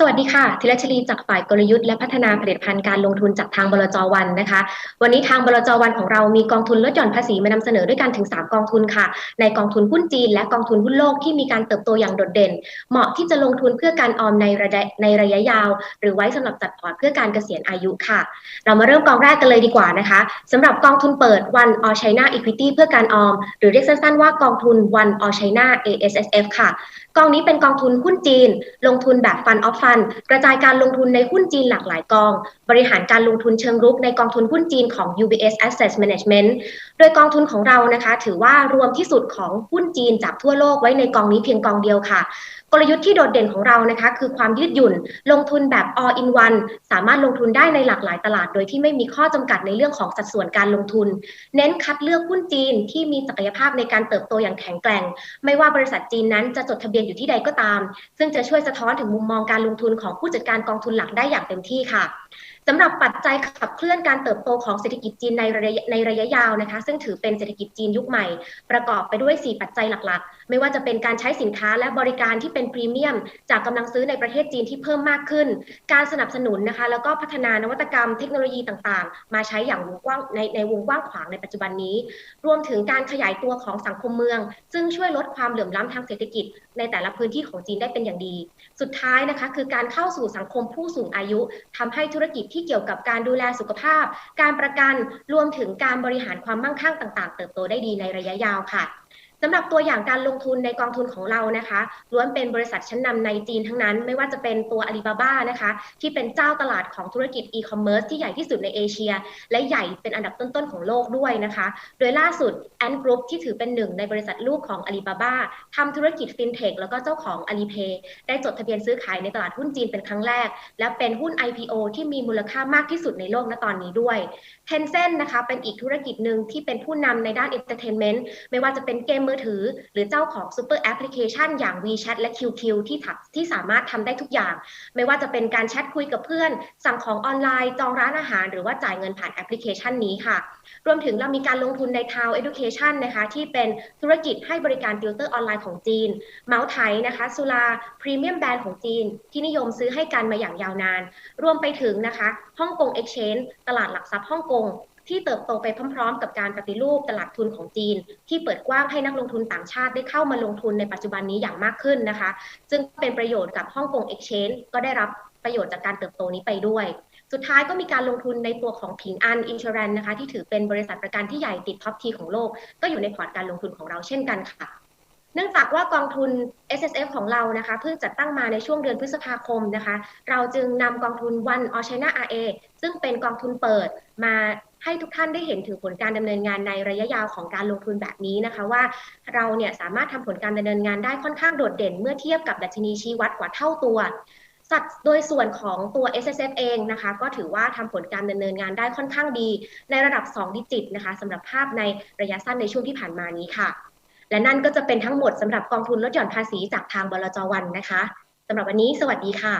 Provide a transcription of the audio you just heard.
สวัสดีค่ะธีรชลีจากฝ่ายกลยุทธ์และพัฒนาผลิตภัณฑ์การลงทุนจากทางบลจวันนะคะ วันนี้ทางบลจวันของเรามีกองทุนลดหย่อนภาษีมานำเสนอด้วยกันถึง 3 กองทุนค่ะ ในกองทุนหุ้นจีนและกองทุนหุ้นโลกที่มีการเติบโตอย่างโดดเด่น เหมาะที่จะลงทุนเพื่อการออมในระยะในระยะยาว หรือไว้สำหรับจัดพอร์ตเพื่อการเกษียณอายุค่ะ เรามาเริ่มกองแรกกันเลยดีกว่านะคะสำหรับกองทุนเปิด One All China Equity เพื่อการออม หรือเรียกสั้นๆว่ากองทุน One All China ASSF ค่ะ กองนี้เป็นกองทุนหุ้นจีน ลงทุนแบบฟันออฟันกระจายการลงทุนในหุ้นจีนหลากหลายกอง บริหารการลงทุนเชิงรุกในกองทุนหุ้นจีนของ UBS Asset Management โดยกองทุนของเรานะคะ ถือว่ารวมที่สุดของหุ้นจีนจากทั่วโลกไว้ในกองนี้เพียงกองเดียวค่ะ ลยุทธ์ที่โดดเด่นของเรานะคะคือความยืดหยุ่น ลงทุนแบบ all in one สามารถลงทุนได้ในหลากหลายตลาด โดยที่ไม่มีข้อจำกัดในเรื่องของสัดส่วนการลงทุน เน้นคัดเลือกหุ้นจีนที่มีศักยภาพในการเติบโตอย่างแข็งแกร่ง ไม่ว่าบริษัทจีนนั้นจะจดทะเบียนอยู่ที่ใดก็ตาม ซึ่งจะช่วยสะท้อนถึงมุมมองการลงทุนของผู้จัดการกองทุนหลักได้อย่างเต็มที่ค่ะ สำหรับปัจจัยขับเคลื่อนการเติบโตของเศรษฐกิจจีนในระยะในระยะยาวนะคะ ซึ่งถือเป็นเศรษฐกิจจีนยุคใหม่ ประกอบไปด้วย 4 ปัจจัยหลักๆ ไม่ว่าจะเป็นการใช้สินค้าและบริการที่เป็นพรีเมียม จากกำลังซื้อในประเทศจีนที่เพิ่มมากขึ้น การสนับสนุนนะคะ แล้วก็พัฒนานวัตกรรมเทคโนโลยีต่างๆ มาใช้อย่างวงกว้างในในวงกว้างขวางในปัจจุบันนี้ รวมถึงการขยายตัวของสังคมเมือง ซึ่งช่วยลดความเหลื่อมล้ำทางเศรษฐกิจ ในแต่ละพื้นที่ของจีนได้เป็นอย่างดี สุดท้ายนะคะคือการเข้าสู่สังคมผู้สูงอายุทำให้ธุรกิจที่เกี่ยวกับการดูแลสุขภาพ การประกันรวมถึงการบริหารความมั่งคั่งต่าง ๆ เติบโตได้ดีในระยะยาวค่ะ สำหรับตัวอย่างการลงทุนในกองทุนของเรานะคะล้วนเป็นบริษัทชั้นนำในจีนทั้งนั้น ไม่ว่าจะเป็นตัวอาลีบาบานะคะที่เป็นเจ้าตลาดของธุรกิจอีคอมเมิร์ซที่ใหญ่ที่สุดในเอเชีย และใหญ่เป็นอันดับต้นๆของโลกด้วยนะคะ โดยล่าสุดแอนกรุ๊ปที่ถือเป็นหนึ่งในบริษัทลูกของอาลีบาบาทำธุรกิจฟินเทคแล้วก็เจ้าของอาลีเพย์ได้จดทะเบียนซื้อขายในตลาดหุ้นจีนเป็นครั้งแรก และเป็นหุ้น IPO ที่มีมูลค่ามากที่สุดในโลกณตอนนี้ด้วย Tencent นะคะเป็นอีกธุรกิจหนึ่งที่เป็นผู้นำในด้าน Entertainment ไม่ว่าจะเป็นเกมมือถือ หรือเจ้าของซูเปอร์แอปพลิเคชันอย่าง WeChat และ QQ ที่ถักที่สามารถทำได้ทุกอย่าง ไม่ว่าจะเป็นการแชทคุยกับเพื่อน สั่งของออนไลน์ จองร้านอาหาร หรือว่าจ่ายเงินผ่านแอปพลิเคชันนี้ค่ะ รวมถึงเรามีการลงทุนใน Town Education นะคะที่เป็นธุรกิจให้บริการติวเตอร์ออนไลน์ของจีน เมาส์ไทยนะคะสุราพรีเมียมแบรนด์ของจีน ที่นิยมซื้อให้กันมาอย่างยาวนาน รวมไปถึงนะคะฮ่องกง Exchange ตลาดหลักทรัพย์ฮ่องกง ที่เติบโตไปพร้อม ๆ กับการปฏิรูปตลาดทุนของจีน ที่เปิดกว้างให้นักลงทุนต่างชาติได้เข้ามาลงทุนในปัจจุบันนี้อย่างมากขึ้นนะคะ ซึ่งเป็นประโยชน์กับฮ่องกงเอ็กชแนนก็ได้รับประโยชน์จากการเติบโตนี้ไปด้วย สุดท้ายก็มีการลงทุนในตัวของผิงอันอินชอรันนะคะที่ถือเป็นบริษัทประกันที่ใหญ่ติดท็อปทีของโลก ก็อยู่ในพอร์ตการลงทุนของเราเช่นกันค่ะ เนื่องจากว่ากองทุน S S F ของเรานะคะเพิ่งจัดตั้งมาในช่วงเดือนพฤษภาคมนะคะ เราจึงนำกองทุน One All China RA ซึ่งเป็นกองทุนเปิดมาให้ทุกท่านได้เห็นถึงผลการดำเนินงานในระยะยาวของการลงทุนแบบนี้นะคะว่าเราเนี่ยสามารถทำผลการดำเนินงานได้ค่อนข้างโดดเด่น เมื่อเทียบกับดัชนีชี้วัดกว่าเท่าตัวสัดโดยส่วนของตัว S S F เองนะคะ ก็ถือว่าทำผลการดำเนินงานได้ค่อนข้างดี ในระดับ 2 ดิจิตนะคะสำหรับภาพในระยะสั้นในช่วงที่ผ่านมานี้ค่ะ และนั่นก็จะเป็นทั้งหมดสำหรับกองทุนลดหย่อนภาษีจากทางบลจวันนะคะสำหรับวันนี้สวัสดีค่ะ